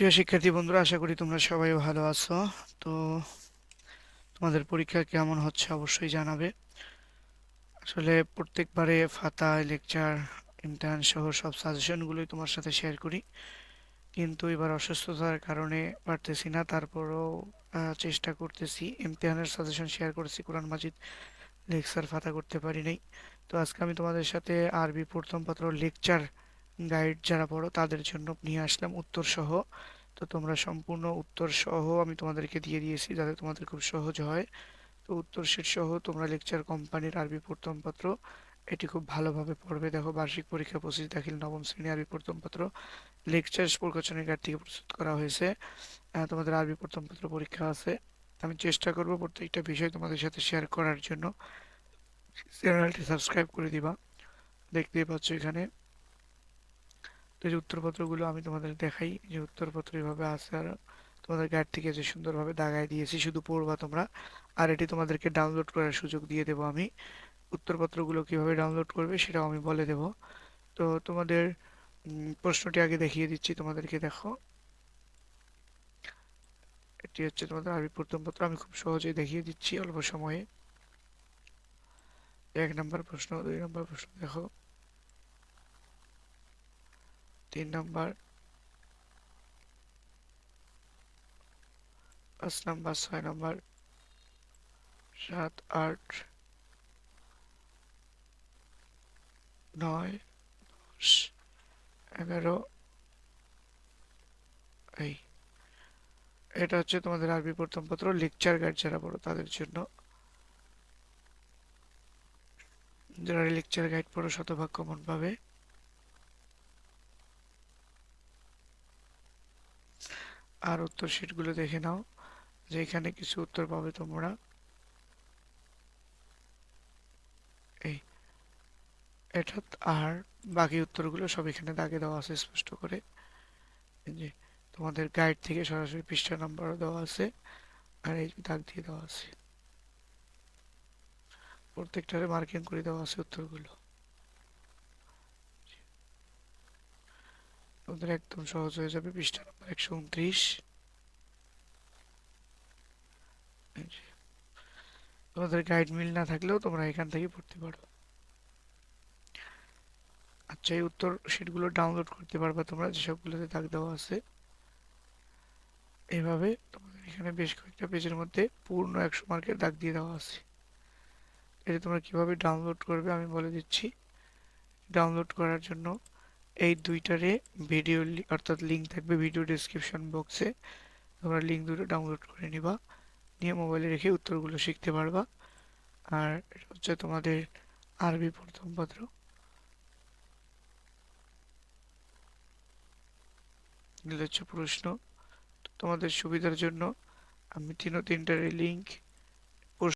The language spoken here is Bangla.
প্রিয় শিক্ষার্থী বন্ধুরা, আশা করি তোমরা সবাই ভালো আছো। তো তোমাদের পরীক্ষা কেমন হচ্ছে অবশ্যই জানাবে। আসলে প্রত্যেকবারে ফাতা লেকচার ইমতাহান সহ সব সাজেশনগুলোই তোমার সাথে শেয়ার করি। কিন্তু এবার অসুস্থতার কারণে পারতেছি না, তারপরও চেষ্টা করতেছি। ইমতিহানের সাজেশন শেয়ার করেছি, কোরআন মাজিদ লেকচার ফাতা করতে পারি নাই। তো আজকে আমি তোমাদের সাথে আরবি প্রথম পত্র লেকচার গাইড যারা পড়ো তাদের জন্য নিয়ে আসলাম উত্তর সহ তো তোমরা সম্পূর্ণ উত্তর সহ আমি তোমাদেরকে দিয়ে দিয়েছি যাতে তোমাদের খুব সহজ হয়। তো উত্তর শিট সহ তোমরা লেকচার কোম্পানির আরবি পত্র, এটি খুব ভালোভাবে পড়বে। দেখো বার্ষিক পরীক্ষা পঁচিশ দাখিল নবম শ্রেণি আরবি পত্র। লেকচার প্রকাশনের গাইড থেকে প্রস্তুত করা হয়েছে। তোমাদের আরবি পত্র পরীক্ষা আছে। আমি চেষ্টা করব প্রত্যেকটা বিষয় তোমাদের সাথে শেয়ার করার জন্য। চ্যানেলটি সাবস্ক্রাইব করে দিবা। দেখতেই পাচ্ছ এখানে। তো এই যে উত্তরপত্রগুলো আমি তোমাদের দেখাই, যে উত্তরপত্র এভাবে আছে আর তোমাদের গাইড থেকে যে সুন্দরভাবে দাগায় দিয়েছি, শুধু পড়বা তোমরা। আর এটি তোমাদেরকে ডাউনলোড করার সুযোগ দিয়ে দেবো আমি। উত্তরপত্রগুলো কীভাবে ডাউনলোড করবে সেটাও আমি বলে দেব। তো তোমাদের প্রশ্নটি আগে দেখিয়ে দিচ্ছি তোমাদেরকে, দেখো। এটি হচ্ছে তোমাদের আরবি প্রথম পত্র, আমি খুব সহজেই দেখিয়ে দিচ্ছি অল্প সময়ে। এক নম্বর প্রশ্ন, দুই নম্বর প্রশ্ন, দেখো। তিন নম্বর। পাঁচ নম্বর, ছয় নম্বর, সাত, আট, নয় এগারো। এই, এটা হচ্ছে তোমাদের আরবি প্রথম পত্র লেকচার গাইড যারা পড়ো তাদের জন্য। যারা লেকচার গাইড পড়ো শতভাগ কমন পাবে। আর উত্তর শিটগুলো দেখে নাও, যে এখানে কিছু উত্তর পাবে তোমরা। এই, এটা আর বাকি উত্তরগুলো সব এখানে দাগে দেওয়া আছে স্পষ্ট করে। যে, তোমাদের গাইড থেকে সরাসরি পৃষ্ঠা নাম্বারও দেওয়া আছে, আর এই দাগ দিয়ে দেওয়া আছে। প্রত্যেকটারে মার্কিং করে দেওয়া আছে উত্তরগুলো। তোমাদের একদম সহজ হয়ে যাবে, পৃষ্ঠা নাম্বার একশো উনত্রিশ। তোমাদের গাইড মিল না থাকলেও তোমরা এখান থেকে পড়তে পারো। আচ্ছা এই উত্তর শিটগুলো ডাউনলোড করতে পারবা তোমরা যেসবগুলোতে দাগ দেওয়া আছে। এইভাবে তোমাদের এখানে বেশ কয়েকটা পেজের মধ্যে পূর্ণ একশো মার্কের দাগ দিয়ে দেওয়া আছে। এটা তোমরা কীভাবে ডাউনলোড করবে আমি বলে দিচ্ছি। ডাউনলোড করার জন্য এই দুইটারে ভিডিও অর্থাৎ লিঙ্ক থাকবে ভিডিও ডেসক্রিপশন বক্সে তোমরা লিঙ্ক দুটো ডাউনলোড করে নিবা, নিয়ে মোবাইলে রেখে উত্তরগুলো শিখতে পারবা। আর হচ্ছে তোমাদের আরবি প্রথম পত্র। হচ্ছে প্রশ্ন। তোমাদের সুবিধার জন্য আমি তিনও তিনটার লিঙ্ক